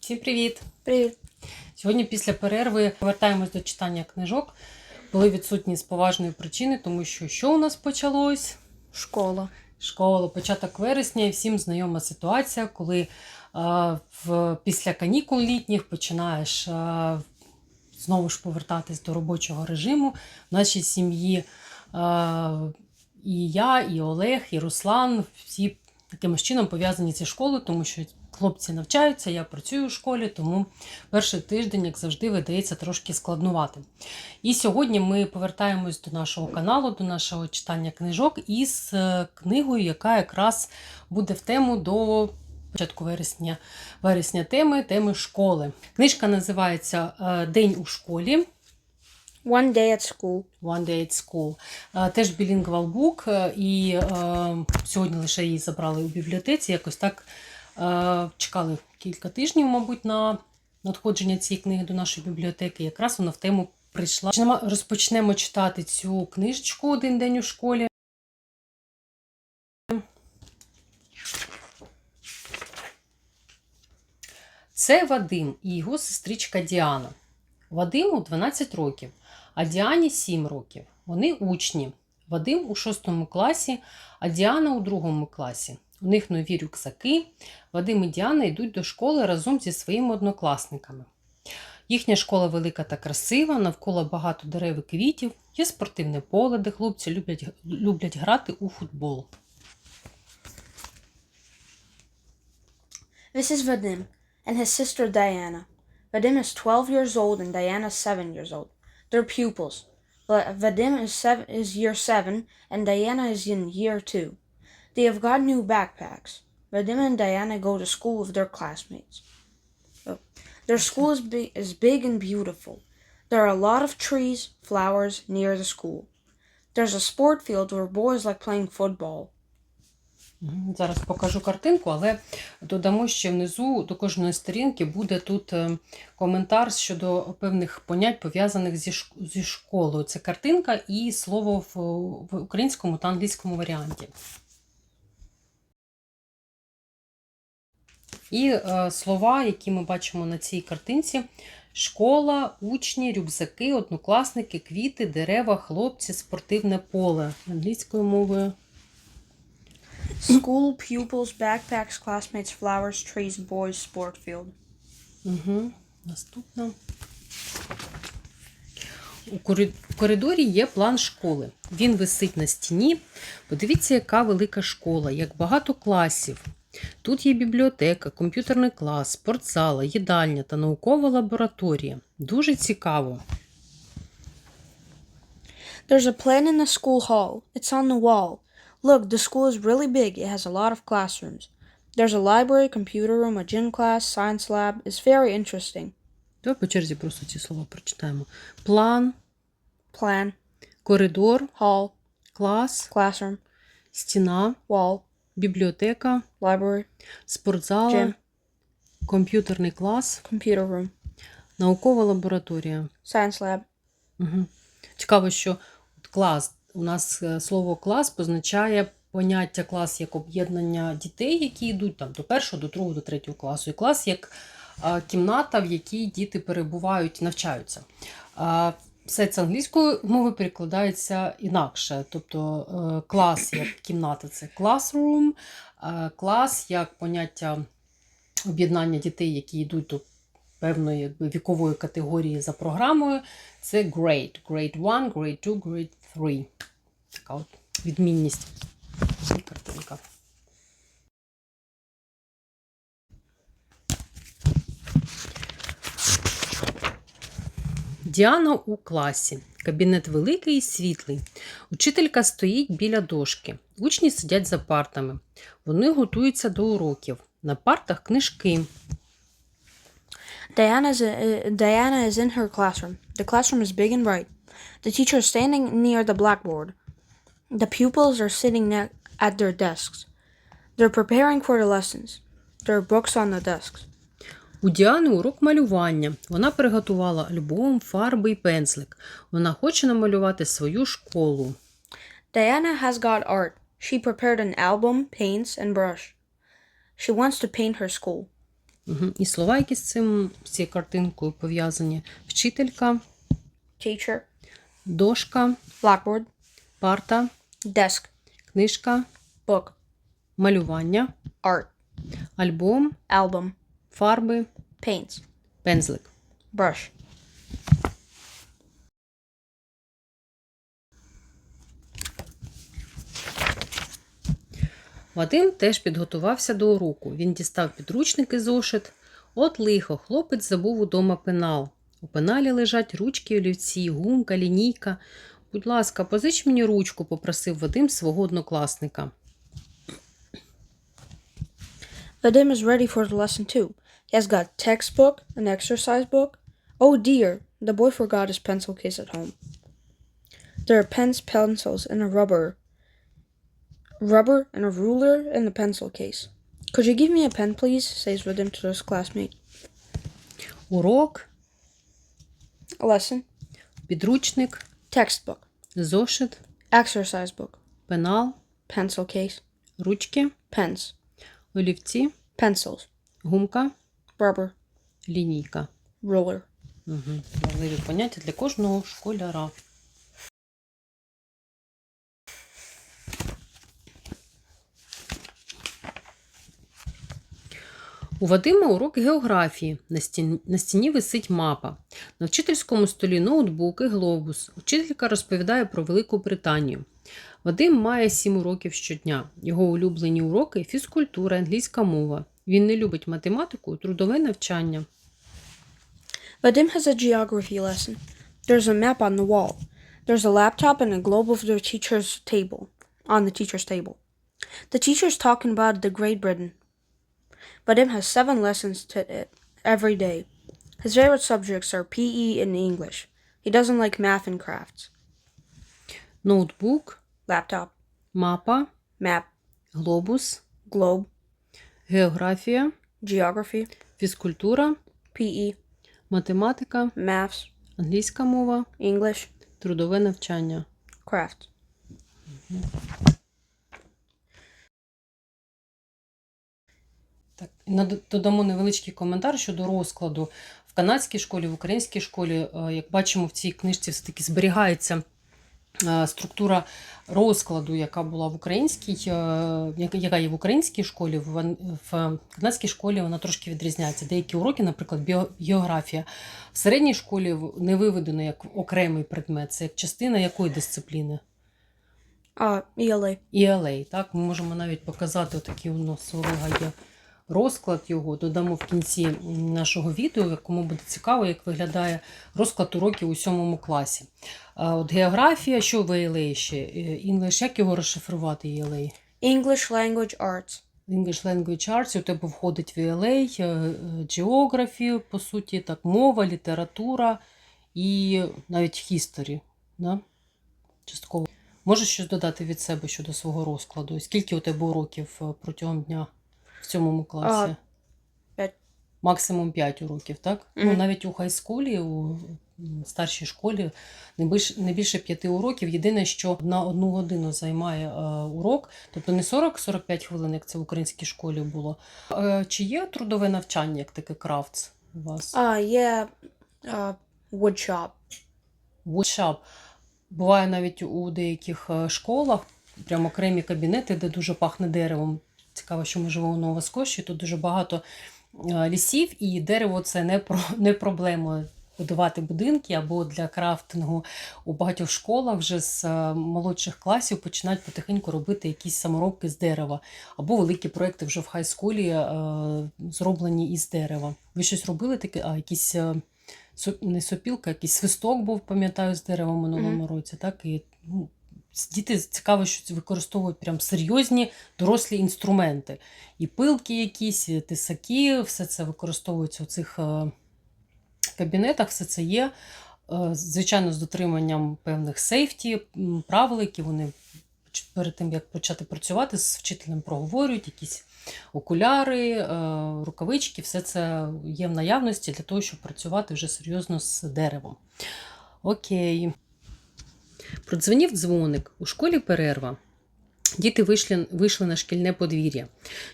Всім привіт! Привіт. Сьогодні після перерви повертаємось до читання книжок. Були відсутні з поважної причини, тому що що у нас почалось? Школа. Школа, початок вересня, і всім знайома ситуація, коли е, в, після канікул літніх починаєш е, знову ж повертатись до робочого режиму. В нашій сім'ї е, і я, і Олег, і Руслан всі якимось чином пов'язані зі школою, тому що хлопці навчаються, я працюю у школі, тому перший тиждень, як завжди, видається трошки складнуватим. І сьогодні ми повертаємось до нашого каналу, до нашого читання книжок із е, книгою, яка якраз буде в тему до початку вересня, вересня теми, теми школи. Книжка називається е, День у школі. One day at school. One Day at School. Е, Теж білінгвал бук, е, і е, сьогодні лише її забрали у бібліотеці. Якось так чекали кілька тижнів, мабуть, на надходження цієї книги до нашої бібліотеки. Якраз вона в тему прийшла. Розпочнемо читати цю книжечку один день у школі. Це Вадим і його сестричка Діана. Вадиму 12 років, а Діані 7 років. Вони учні. Вадим у 6 класі, а Діана у 2 класі. У них нові рюкзаки. Вадим і Діана йдуть до школи разом зі своїми однокласниками. Їхня школа велика та красива, навколо багато дерев і квітів, є спортивне поле, де хлопці люблять, люблять грати у футбол. This is Vadim and his sister Diana. Vadim is 12 years old and Diana is 7 years old. They're pupils. Va- Vadim is, seven, is year 7 and Diana is in year 2. They have got new backpacks. Vadim and Diana go to school with their classmates. Oh. Their school is, bi- is big and beautiful. There are a lot of trees, flowers near the school. There's a sport field where boys like playing football. Зараз покажу картинку, але додамо ще внизу до кожної сторінки буде тут е, коментар щодо певних понять, пов'язаних зі, шк- зі школою. Це картинка і слово в, в українському та англійському варіанті. І е, слова, які ми бачимо на цій картинці: школа, учні, рюкзаки, однокласники, квіти, дерева, хлопці, спортивне поле англійською мовою. School, pupils, backpacks, classmates, flowers, trees, boys, sport field. Угу. Наступна. У коридорі є план школи. Він висить на стіні. Подивіться, яка велика школа, як багато класів. Тут є бібліотека, комп'ютерний клас, спортзала, їдальня та наукова лабораторія. Дуже цікаво. There's a plan in the school hall. It's on the wall. Look, the school is really big. It has a lot of classrooms. There's a library, computer room, a gym class, science lab. It's very interesting. Давай по черзі просто ці слова прочитаємо. План, Plan, коридор, hall, клас, classroom, стіна, wall, бібліотека, library, спортзала, Gym. комп'ютерний клас, computer room, наукова лабораторія. science lab. Угу. Цікаво, що от клас, у нас е, слово клас позначає поняття клас як об'єднання дітей, які йдуть там до першого, до другого, до третього класу. І клас як кімната, в якій діти перебувають, навчаються. Все це англійською мови перекладається інакше. Тобто е, клас як кімната це classroom, клас як поняття об'єднання дітей, які йдуть до певної якби, вікової категорії за програмою. Це grade. Grade 1, grade 2, grade 3. Така от відмінність. Картинка. Діана у класі. Кабінет великий і світлий. Учителька стоїть біля дошки. Учні сидять за партами. Вони готуються до уроків. На партах книжки. Uh, Diana is in her classroom. The classroom is big and bright. The teacher is standing near the blackboard. The pupils are sitting at their desks. They're preparing for the lessons. There are books on the desks. У Діани урок малювання. Вона приготувала альбом, фарби і пензлик. Вона хоче намалювати свою школу. Diana has got art. She prepared an album, paints, and brush. She wants to paint her school. Угу. І слова, які з цим з цією картинкою пов'язані: вчителька, Teacher. Дошка, Blackboard. парта, Desk. книжка, Book. малювання, Art. альбом, Album. фарби, Paints. пензлик. Brush. Вадим теж підготувався до уроку. Він дістав підручник і зошит. От лихо, хлопець забув удома пенал. У пеналі лежать ручки, олівці, гумка, лінійка. Будь ласка, позич мені ручку, попросив Вадим свого однокласника. Vadim is ready for the lesson too. He has got textbook, an exercise book. Oh dear, the boy forgot his pencil case at home. There are pens, pencils, and a rubber. Rubber and a ruler in the pencil case. Could you give me a pen, please? says Vadim to his classmate. Урок, lesson, підручник, textbook, зошит, exercise book, пенал, pencil case, ручки, pens, олівці, pencils, гумка, rubber, лінійка. ruler. Угу. Важливі поняття для кожного школяра. У Вадима урок географії. На стіні, на стіні висить мапа. На вчительському столі ноутбук і глобус. Вчителька розповідає про Велику Британію. Вадим має сім уроків щодня. Його улюблені уроки фізкультура, англійська мова. Він не любить математику, трудове навчання. Vadim has a geography lesson. There's a map on the wall. There's a laptop and a globe of the teacher's table. On the teacher's table. The teacher's talking about the Great Britain. Vadim has seven lessons to it every day. His favorite subjects are PE and English. He doesn't like math and crafts. Ноутбук, Laptop, мапа, map, глобус, globe, географія, geography, фізкультура, PE, математика, maths, англійська мова, English, трудове навчання. crafts. Додамо невеличкий коментар щодо розкладу в канадській школі, в українській школі. Е, Як бачимо, в цій книжці все-таки зберігається е, структура розкладу, яка була в українській, е, яка- є в українській школі, в, канадській школі вона трошки відрізняється. Деякі уроки, наприклад, географія, в середній школі не виведено як окремий предмет, це як частина якої дисципліни? Uh, ELA. ELA. Так, ми можемо навіть показати отакий у нас у Олега є розклад його. Додамо в кінці нашого відео, кому буде цікаво, як виглядає розклад уроків у сьомому класі. От географія, що в ELA ще? Е, English, як його розшифрувати ELA? English Language Arts. English Language Arts, у тебе входить в ELA, е, е, Geography, по суті, так, мова, література і навіть History. Да? Частково. Можеш щось додати від себе щодо свого розкладу? Скільки у тебе уроків е, протягом дня в сьомому класі? А, п'ять. Максимум 5 уроків, так? Ну, навіть у хайскулі, у старшій школі не більше, не більше 5 уроків. Єдине, що на одну годину займає е, урок, тобто не 40-45 хвилин, як це в українській школі було. Е, чи є трудове навчання, як таке крафтс у вас? Uh, yeah, uh, wood shop. Woodshop. Буває навіть у деяких е, школах прямо окремі кабінети, де дуже пахне деревом. Цікаво, що ми живемо у Нова-Скоші, тут дуже багато е, лісів, і дерево це не, про, не проблема будувати будинки або для крафтингу. У багатьох школах вже з е, молодших класів починають потихеньку робити якісь саморобки з дерева, або великі проекти вже в хайскулі е, зроблені із дерева. Ви щось робили таке? А, якісь. е, не сопілка, якийсь свисток був, пам'ятаю, з дерева в минулому році. Так? І, ну, діти цікаво, що використовують прям серйозні дорослі інструменти. І пилки якісь, і тисаки, все це використовується у цих е, кабінетах, все це є. Е, Звичайно, з дотриманням певних сейфті, правил, які вони перед тим, як почати працювати, з вчителем проговорюють, якісь окуляри, е, рукавички, все це є в наявності для того, щоб працювати вже серйозно з деревом. Окей. Продзвонів дзвоник. У школі перерва. Діти вийшли, вийшли на шкільне подвір'я.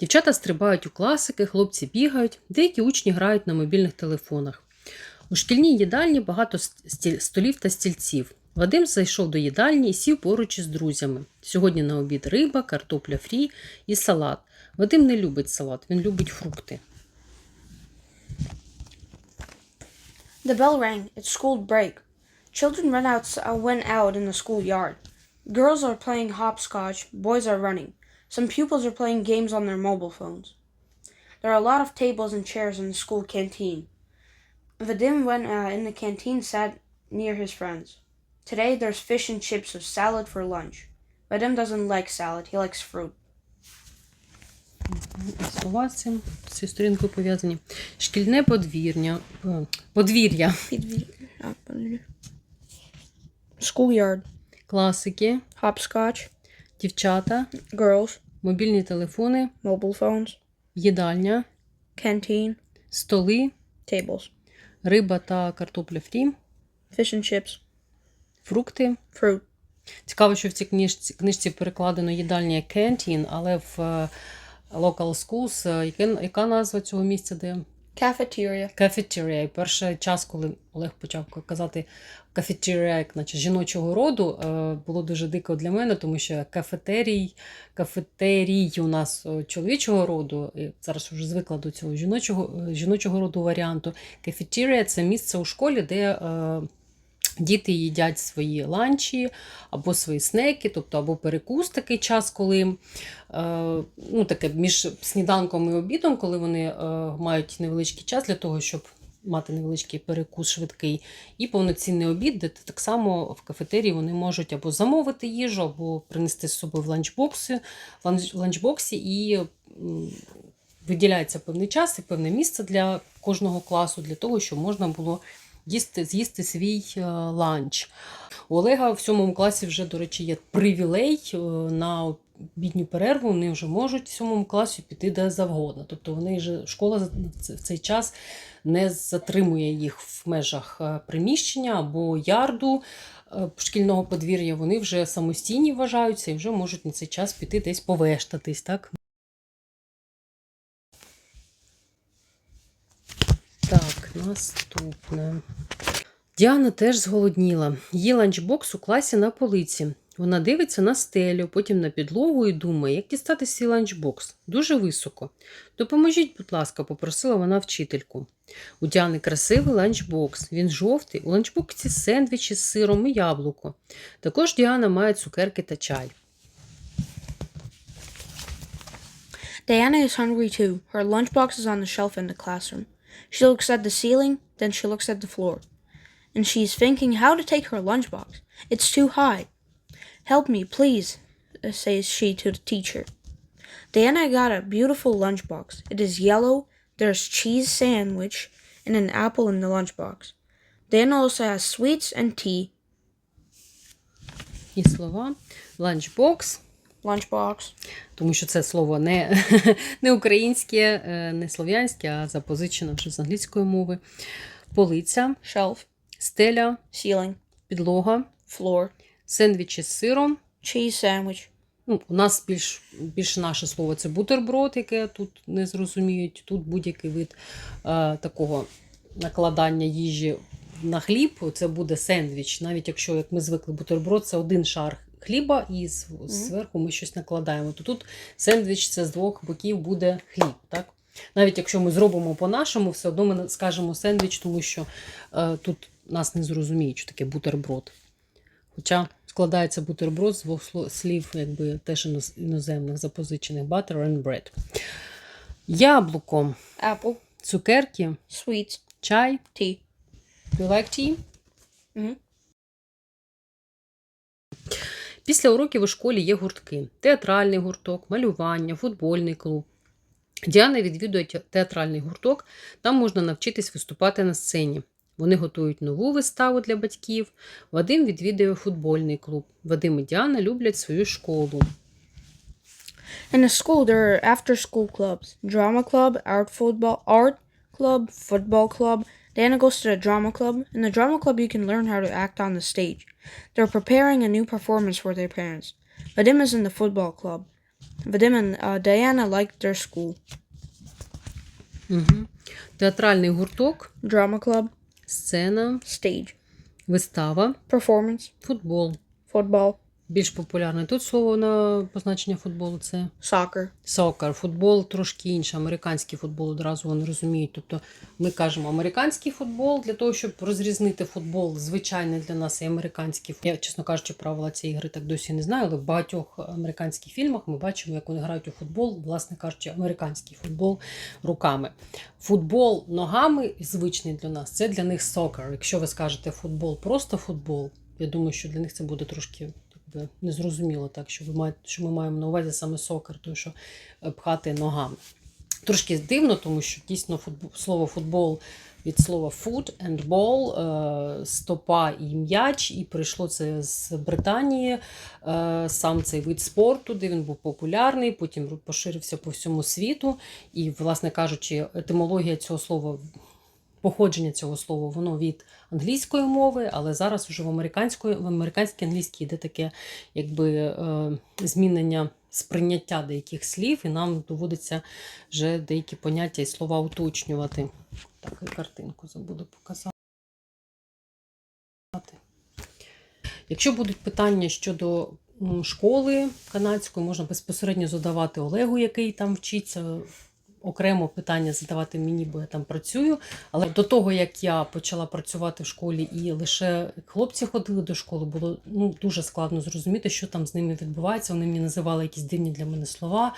Дівчата стрибають у класики, хлопці бігають, деякі учні грають на мобільних телефонах. У шкільній їдальні багато столів та стільців. Вадим зайшов до їдальні і сів поруч із друзями. Сьогодні на обід риба, картопля фрі і салат. Вадим не любить салат, він любить фрукти. The bell rang. It's school break. Children ran out, uh, went out in the schoolyard. Girls are playing hopscotch. Boys are running. Some pupils are playing games on their mobile phones. There are a lot of tables and chairs in the school canteen. Vadim went uh, in the canteen, sat near his friends. Today there's fish and chips with salad for lunch. Vadim doesn't like salad. He likes fruit. Слова з цим з цією сторінкою пов'язані. Шкільне подвір'я. е, Подвір'я. Schoolyard. Класики, Hopscotch. дівчата, Girls. мобільні телефони, Mobile phones. їдальня, Canteen. столи, Tables. риба та картопля фрі, Fish and chips. фрукти. Fruit. Цікаво, що в цій книжці, книжці перекладено їдальня canteen, але в е, local schools, е, яке, яка назва цього місця, де Cafeteria. Cafeteria. І перший час, коли Олег почав казати як наче жіночого роду, е, було дуже дико для мене, тому що кафетерій, кафетерій у нас е, чоловічого роду, і зараз вже звикла до цього жіночого, е, жіночого роду варіанту. Cafeteria – це місце у школі, де діти їдять свої ланчі або свої снеки, тобто або перекус такий час, коли ну, таке між сніданком і обідом, коли вони мають невеличкий час для того, щоб мати невеличкий перекус швидкий, і повноцінний обід, де так само в кафетерії вони можуть або замовити їжу, або принести з собою в ланчбоксі, ланч, ланчбоксі і виділяється певний час і певне місце для кожного класу, для того, щоб можна було їсти, з'їсти свій е, ланч. У Олега в сьомому класі вже, до речі, є привілей е, на обідню перерву. Вони вже можуть в сьомому класі піти де завгодно. Тобто вони вже школа в цей час не затримує їх в межах е, приміщення або ярду е, шкільного подвір'я. Вони вже самостійні вважаються і вже можуть на цей час піти десь повештатись. Так? Так, наступне. Діана теж зголодніла. Її ланчбокс у класі на полиці. Вона дивиться на стелю, потім на підлогу і думає, як дістати свій ланчбокс. Дуже високо. Допоможіть, будь ласка, попросила вона вчительку. У Діани красивий ланчбокс. Він жовтий. У ланчбоксі сендвічі з сиром і яблуко. Також Діана має цукерки та чай. Diana is hungry too. Her lunchbox is on the shelf in the classroom. She looks at the ceiling, then she looks at the floor. And she's thinking how to take her lunchbox. It's too high. Help me, please, uh, says she to the teacher. Diana got a beautiful lunchbox. It is yellow, there's cheese sandwich, and an apple in the lunchbox. Diana also has sweets and tea. І слова. Ланчбокс. Lunchbox. тому що це слово не, не українське, е, не слов'янське, а запозичено вже з англійської мови. Полиця, Shelf. стеля, Ceiling. підлога, Floor. Сендвічі з сиром. Cheese sandwich. Ну, у нас більш, більш наше слово це бутерброд, яке тут не зрозуміють. Тут будь-який вид е, такого накладання їжі на хліб, це буде сендвіч. Навіть якщо, як ми звикли, бутерброд це один шар хліба, і зверху ми щось накладаємо. То тут сендвіч це з двох боків буде хліб. Так? Навіть якщо ми зробимо по-нашому, все одно ми скажемо сендвіч, тому що е, тут нас не зрозуміють, що таке бутерброд. Хоча складається бутерброд з двох слів, якби теж іноземних запозичених butter and bread. Яблуко, Apple. цукерки, Sweets. чай. Tea. You like tea? Mhm. Після уроків у школі є гуртки: театральний гурток, малювання, футбольний клуб. Діана відвідує театральний гурток, там можна навчитись виступати на сцені. Вони готують нову виставу для батьків. Вадим відвідує футбольний клуб. Вадим і Діана люблять свою школу. In the school, there are after-school clubs: drama club, art football, art club, football club. Diana goes to the drama club. In the drama club, you can learn how to act on the stage. They're preparing a new performance for their parents. Vadim is in the football club. Vadim and uh, Diana like their school. Угу. Театральний гурток, Drama club, сцена, stage, вистава, performance, футбол. football, Більш популярне тут слово на позначення футболу це soccer. Сокер, футбол трошки інше, американський футбол одразу вони розуміють. Тобто ми кажемо американський футбол для того, щоб розрізнити футбол, звичайний для нас і американський. футбол. Я, чесно кажучи, правила цієї гри так досі не знаю, але в багатьох американських фільмах ми бачимо, як вони грають у футбол, власне кажучи, американський футбол руками. Футбол ногами звичний для нас, це для них сокер. Якщо ви скажете футбол, просто футбол, я думаю, що для них це буде трошки якби, незрозуміло, так що ви маєте, що ми маємо на увазі саме сокер, тому що е, пхати ногами. Трошки дивно, тому що дійсно футбол, слово футбол від слова foot and ball, е, стопа і м'яч, і прийшло це з Британії. Е, сам цей вид спорту, де він був популярний, потім поширився по всьому світу. І, власне кажучи, етимологія цього слова, походження цього слова, воно від англійської мови, але зараз вже в американської, в американській англійській йде таке якби е, змінення сприйняття деяких слів, і нам доводиться вже деякі поняття і слова уточнювати. Так, картинку забуду показати. Якщо будуть питання щодо школи канадської, можна безпосередньо задавати Олегу, який там вчиться. Окремо питання задавати мені, бо я там працюю. Але до того, як я почала працювати в школі, і лише хлопці ходили до школи, було ну, дуже складно зрозуміти, що там з ними відбувається. Вони мені називали якісь дивні для мене слова.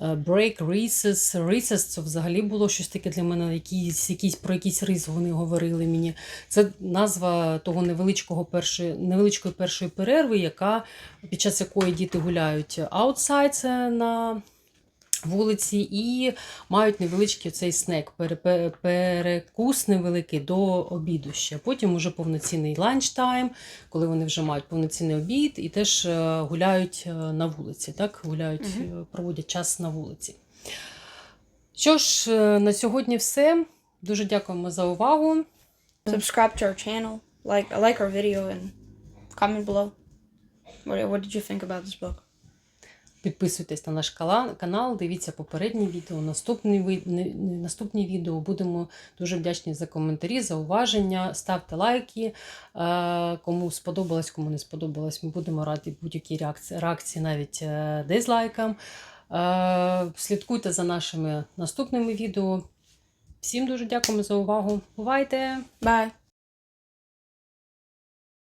Е, Break, recess. Recess це взагалі було щось таке для мене, якісь, якісь, про якийсь рис вони говорили мені. Це назва того невеличкого першої, невеличкої першої перерви, яка, під час якої діти гуляють це на вулиці, і мають невеличкий цей снек, пере- пере- перекус невеликий до обіду ще. Потім уже повноцінний ланчтайм, коли вони вже мають повноцінний обід і теж е, гуляють е, на вулиці, так? гуляють, е, проводять час на вулиці. Що ж, на сьогодні все. Дуже дякуємо за увагу. Subscribe to our channel, like like our video, and comment below. What, what did you think about this book? Підписуйтесь на наш канал, дивіться попередні відео, наступні, наступні відео. Будемо дуже вдячні за коментарі, за уваження. Ставте лайки. Е, Кому сподобалось, кому не сподобалось, ми будемо раді будь-якій реакції, реакції навіть е, дизлайкам. Е, Слідкуйте за нашими наступними відео. Всім дуже дякуємо за увагу. Бувайте! Bye.